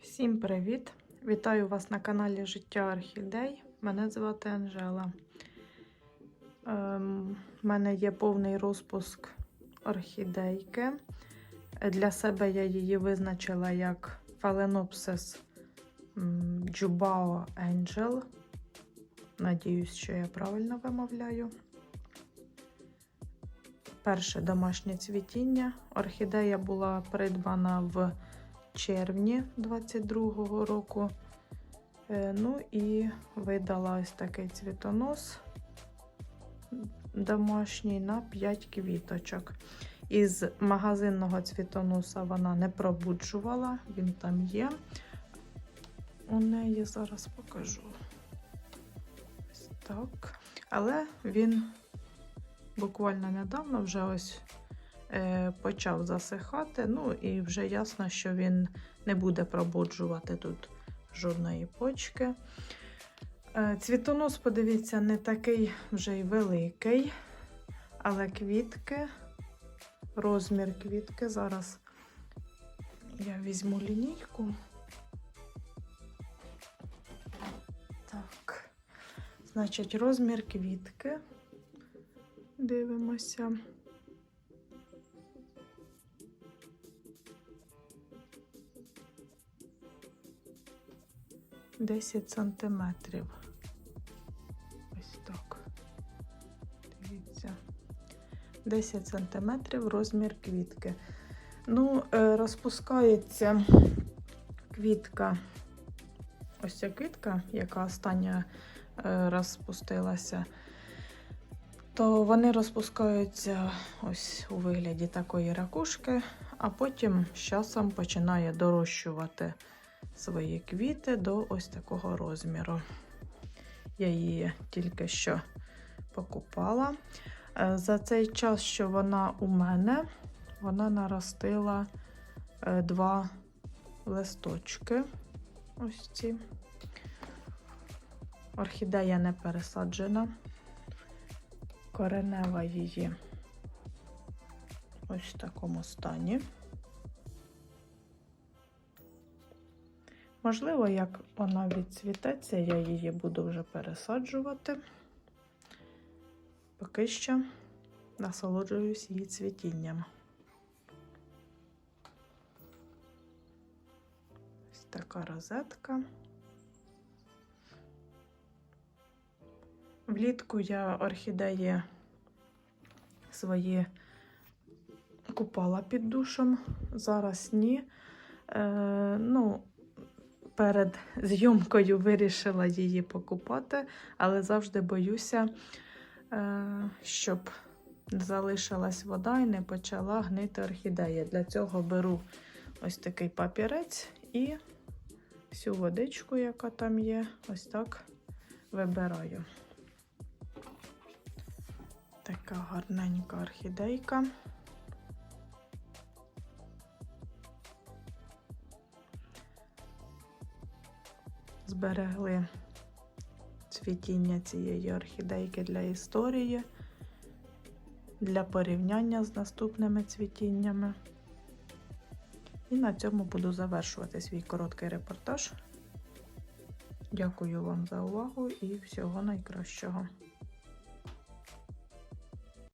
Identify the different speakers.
Speaker 1: Всім привіт! Вітаю вас на каналі Життя Орхідей. Мене звати Анжела. Ем, У мене є повний розпуск орхідейки. Для себе я її визначила як м, Jubao Angel. Надіюсь, що я правильно вимовляю. Перше домашнє цвітіння. Орхідея була придбана в червні 22-го року. Е, Ну і видала ось такий цвітонос домашній на 5 квіточок. Із магазинного цвітоноса вона не пробуджувала, він там є. У неї зараз покажу. Ось так. Але він буквально недавно вже ось е, почав засихати. Ну і вже ясно, що він не буде пробуджувати тут жодної почки. Е, цвітонос, подивіться, не такий вже й великий, але квітки, розмір квітки. Зараз я візьму лінійку. Так, значить, розмір квітки. Дивимося. Десять сантиметрів. Ось так. Дивіться. 10 сантиметрів розмір квітки. Ну, е, розпускається квітка. Ось ця квітка, яка остання е, розпустилася то вони розпускаються ось у вигляді такої ракушки, а потім з часом починає дорощувати свої квіти до ось такого розміру. Я її тільки що покупала. Е, За цей час, що вона у мене, вона наростила е, два листочки. Ось ці. Орхідея не пересаджена коренева її ось в такому стані. Можливо, як вона відцвітеться, я її буду вже пересаджувати. Поки що насолоджуюсь її цвітінням. Ось така розетка. Влітку я орхідеї свої купала під душем, зараз ні. Е, ну, перед зйомкою вирішила її покупати, але завжди боюся, е, щоб залишилась вода і не почала гнити орхідея. Для цього беру ось такий папірець і всю водичку, яка там є, ось так вибираю. Така гарненька орхідейка. Зберегли цвітіння цієї орхідейки для історії, для порівняння з наступними цвітіннями. І на цьому буду завершувати свій короткий репортаж. Дякую вам за увагу і всього найкращого.